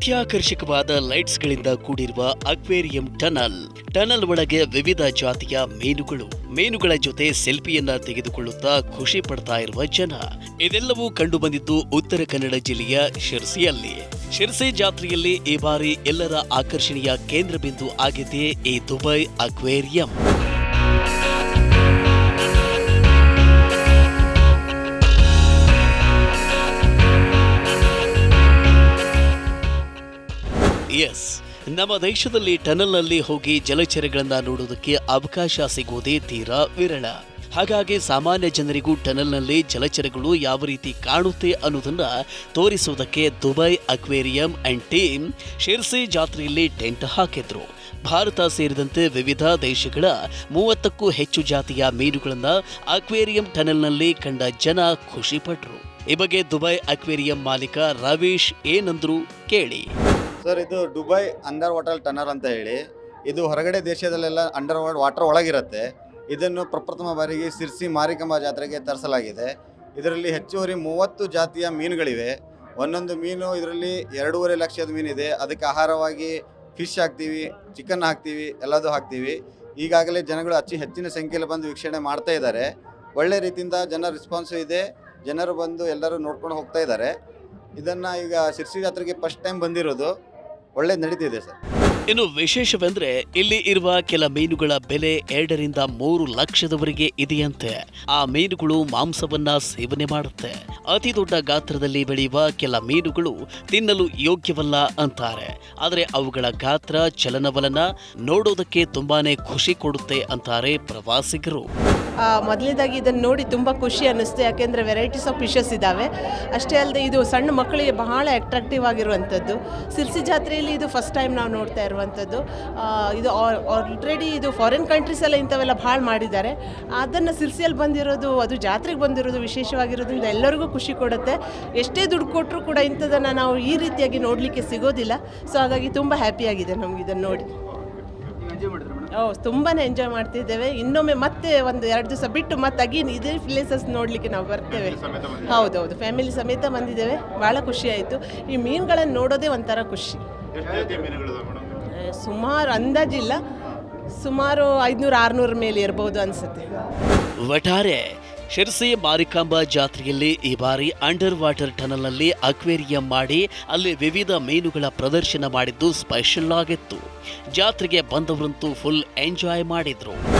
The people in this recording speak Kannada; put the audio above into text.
ಅತ್ಯಾಕರ್ಷಕವಾದ ಲೈಟ್ಸ್ಗಳಿಂದ ಕೂಡಿರುವ ಅಕ್ವೇರಿಯಂ ಟನಲ್. ಟನಲ್ ಒಳಗೆ ವಿವಿಧ ಜಾತಿಯ ಮೀನುಗಳು, ಮೀನುಗಳ ಜೊತೆ ಸೆಲ್ಫಿಯನ್ನ ತೆಗೆದುಕೊಳ್ಳುತ್ತಾ ಖುಷಿ ಪಡ್ತಾ ಇರುವ ಜನ. ಇದೆಲ್ಲವೂ ಕಂಡುಬಂದಿದ್ದು ಉತ್ತರ ಕನ್ನಡ ಜಿಲ್ಲೆಯ ಶಿರ್ಸಿಯಲ್ಲಿ. ಶಿರ್ಸಿ ಜಾತ್ರೆಯಲ್ಲಿ ಈ ಬಾರಿ ಎಲ್ಲರ ಆಕರ್ಷಣೀಯ ಕೇಂದ್ರ ಬಿಂದು ಆಗಿದೆ ಈ ದುಬೈ ಅಕ್ವೇರಿಯಂ. ಎಸ್. ನಮ್ಮ ದೇಶದಲ್ಲಿ ಟನಲ್ನಲ್ಲಿ ಹೋಗಿ ಜಲಚರಗಳನ್ನು ನೋಡುವುದಕ್ಕೆ ಅವಕಾಶ ಸಿಗುವುದೇ ತೀರಾ ವಿರಳ. ಹಾಗಾಗಿ ಸಾಮಾನ್ಯ ಜನರಿಗೂ ಟನಲ್ನಲ್ಲಿ ಜಲಚರಗಳು ಯಾವ ರೀತಿ ಕಾಣುತ್ತೆ ಅನ್ನೋದನ್ನು ತೋರಿಸುವುದಕ್ಕೆ Dubai aquarium and team Sirsi ಜಾತ್ರೆಯಲ್ಲಿ ಟೆಂಟ್ ಹಾಕಿದ್ರು. ಭಾರತ ಸೇರಿದಂತೆ ವಿವಿಧ ದೇಶಗಳ ಮೂವತ್ತಕ್ಕೂ ಹೆಚ್ಚು ಜಾತಿಯ ಮೀನುಗಳನ್ನು ಅಕ್ವೇರಿಯಂ ಟನಲ್ನಲ್ಲಿ ಕಂಡ ಜನ ಖುಷಿಪಟ್ಟರು ಈ ಬಗ್ಗೆ ದುಬೈ ಅಕ್ವೇರಿಯಂ ಮಾಲೀಕ ರವೀಶ್ ಏನಂದ್ರು ಕೇಳಿ. ಸರ್, ಇದು ದುಬೈ ಅಂಡರ್ ವಾಟರ್ ಟನರ್ ಅಂತ ಹೇಳಿ, ಇದು ಹೊರಗಡೆ ದೇಶದಲ್ಲೆಲ್ಲ ಅಂಡರ್ ವಾಟರ್ ಒಳಗಿರುತ್ತೆ. ಇದನ್ನು ಪ್ರಪ್ರಥಮ ಬಾರಿಗೆ ಸಿರ್ಸಿ ಮಾರಿಕಂಬ ಜಾತ್ರೆಗೆ ತರಿಸಲಾಗಿದೆ. ಇದರಲ್ಲಿ ಹೆಚ್ಚುವರಿ ಮೂವತ್ತು ಜಾತಿಯ ಮೀನುಗಳಿವೆ. ಒಂದೊಂದು ಮೀನು ಇದರಲ್ಲಿ ಎರಡೂವರೆ ಲಕ್ಷದ ಮೀನಿದೆ. ಅದಕ್ಕೆ ಆಹಾರವಾಗಿ ಫಿಶ್ ಹಾಕ್ತೀವಿ, ಚಿಕನ್ ಹಾಕ್ತೀವಿ, ಎಲ್ಲದೂ ಹಾಕ್ತೀವಿ. ಈಗಾಗಲೇ ಜನಗಳು ಅಚ್ಚಿ ಹೆಚ್ಚಿನ ಸಂಖ್ಯೆಯಲ್ಲಿ ಬಂದು ವೀಕ್ಷಣೆ ಮಾಡ್ತಾ ಇದ್ದಾರೆ. ಒಳ್ಳೆ ರೀತಿಯಿಂದ ಜನ ರೆಸ್ಪಾನ್ಸು ಇದೆ. ಜನರು ಬಂದು ಎಲ್ಲರೂ ನೋಡ್ಕೊಂಡು ಹೋಗ್ತಾ ಇದ್ದಾರೆ. ಇದನ್ನು ಈಗ ಶಿರ್ಸಿ ಜಾತ್ರೆಗೆ ಫಸ್ಟ್ ಟೈಮ್ ಬಂದಿರೋದು. ಒಳ್ಳೆ ನಡೀತಿದೆ ಸರ್. ಇನ್ನು ವಿಶೇಷವೆಂದ್ರೆ ಇಲ್ಲಿ ಇರುವ ಕೆಲ ಮೀನುಗಳ ಬೆಲೆ ಎರಡರಿಂದ ಮೂರು ಲಕ್ಷದವರೆಗೆ ಇದೆಯಂತೆ. ಆ ಮೀನುಗಳು ಮಾಂಸವನ್ನ ಸೇವನೆ ಮಾಡುತ್ತೆ. ಅತಿ ದೊಡ್ಡ ಗಾತ್ರದಲ್ಲಿ ಬೆಳೆಯುವ ಕೆಲ ಮೀನುಗಳು ತಿನ್ನಲು ಯೋಗ್ಯವಲ್ಲ ಅಂತಾರೆ. ಆದರೆ ಅವುಗಳ ಗಾತ್ರ, ಚಲನವಲನ ನೋಡೋದಕ್ಕೆ ತುಂಬಾನೇ ಖುಷಿ ಕೊಡುತ್ತೆ ಅಂತಾರೆ ಪ್ರವಾಸಿಗರು. ಮೊದಲನೇದಾಗಿ ಇದನ್ನು ನೋಡಿ ತುಂಬ ಖುಷಿ ಅನ್ನಿಸ್ತು, ಯಾಕೆಂದರೆ ವೆರೈಟೀಸ್ ಆಫ್ ಫಿಶಸ್ ಇದ್ದಾವೆ ಅಷ್ಟೇ ಅಲ್ಲದೆ ಇದು ಸಣ್ಣ ಮಕ್ಕಳಿಗೆ ಬಹಳ ಅಟ್ರಾಕ್ಟಿವ್ ಆಗಿರುವಂಥದ್ದು. ಸಿರ್ಸಿ ಜಾತ್ರೆಯಲ್ಲಿ ಇದು ಫಸ್ಟ್ ಟೈಮ್ ನಾವು ನೋಡ್ತಾ ಇರುವಂಥದ್ದು. ಇದು ಆಲ್ರೆಡಿ ಇದು ಫಾರಿನ್ ಕಂಟ್ರೀಸ್ ಎಲ್ಲ ಇಂಥವೆಲ್ಲ ಭಾಳ ಮಾಡಿದ್ದಾರೆ. ಅದನ್ನು ಸಿರ್ಸಿಯಲ್ಲಿ ಬಂದಿರೋದು, ಅದು ಜಾತ್ರೆಗೆ ಬಂದಿರೋದು ವಿಶೇಷವಾಗಿರೋದ್ರಿಂದ ಎಲ್ಲರಿಗೂ ಖುಷಿ ಕೊಡುತ್ತೆ. ಎಷ್ಟೇ ದುಡ್ಡು ಕೊಟ್ಟರು ಕೂಡ ಇಂಥದನ್ನು ನಾವು ಈ ರೀತಿಯಾಗಿ ನೋಡಲಿಕ್ಕೆ ಸಿಗೋದಿಲ್ಲ. ಸೊ ಹಾಗಾಗಿ ತುಂಬ ಹ್ಯಾಪಿಯಾಗಿದೆ ನಮ್ಗೆ ಇದನ್ನು ನೋಡಿ. ಓ ತುಂಬಾ ಎಂಜಾಯ್ ಮಾಡ್ತಿದ್ದೇವೆ. ಇನ್ನೊಮ್ಮೆ ಮತ್ತೆ ಒಂದು ಎರಡು ದಿವಸ ಬಿಟ್ಟು ಮತ್ತೆ ಅಗೇನ್ ಇದೇ ಪ್ಲೇಸಸ್ ನೋಡಲಿಕ್ಕೆ ನಾವು ಬರ್ತೇವೆ. ಹೌದೌದು ಫ್ಯಾಮಿಲಿ ಸಮೇತ ಬಂದಿದ್ದೇವೆ. ಭಾಳ ಖುಷಿ ಆಯಿತು. ಈ ಮೀನುಗಳನ್ನು ನೋಡೋದೇ ಒಂಥರ ಖುಷಿ. ಸುಮಾರು ಅಂದಾಜಿಲ್ಲ ಸುಮಾರು ಐದುನೂರು ಆರುನೂರ ಮೇಲೆ ಇರ್ಬೋದು ಅನಿಸುತ್ತೆ. ಒಟ್ಟಾರೆ ಶಿರ್ಸಿ ಮಾರಿಕಾಂಬಾ ಜಾತ್ರೆಯಲ್ಲಿ ಈ ಬಾರಿ ಅಂಡರ್ ವಾಟರ್ ಟನಲ್ನಲ್ಲಿ ಅಕ್ವೇರಿಯಂ ಮಾಡಿ ಅಲ್ಲಿ ವಿವಿಧ ಮೀನುಗಳ ಪ್ರದರ್ಶನ ಮಾಡಿದ್ದು ಸ್ಪೆಷಲ್ ಆಗಿತ್ತು. ಜಾತ್ರೆಗೆ ಬಂದವರಂತೂ ಫುಲ್ ಎಂಜಾಯ್ ಮಾಡಿದ್ರು.